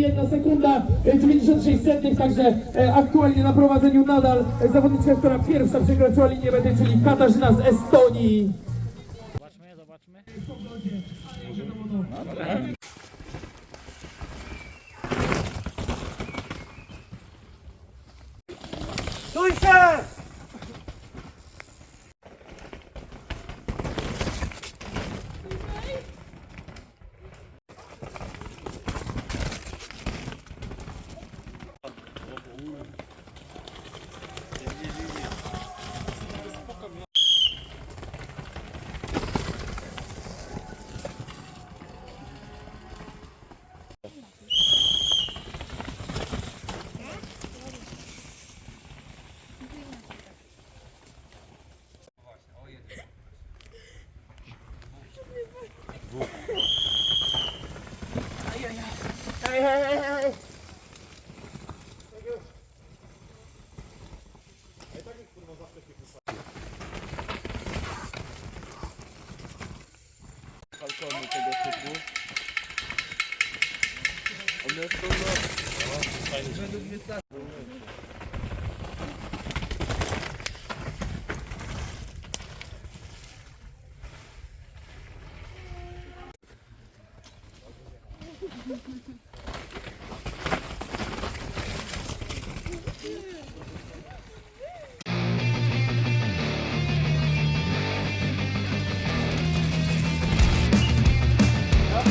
jedna sekunda, e, 96 także e, aktualnie na prowadzeniu nadal zawodniczka, która pierwsza przekroczyła linię mety, czyli Katarzyna z Estonii. Zobaczmy, zobaczmy. No, tego Thank you.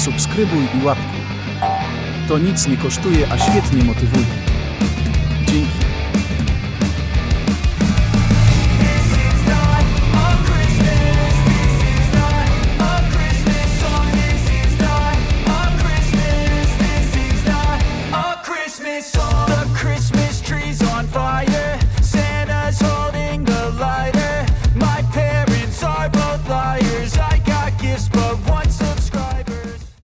subskrybuj i łapkuj. To nic nie kosztuje, a świetnie motywuje. Dzięki. Christmas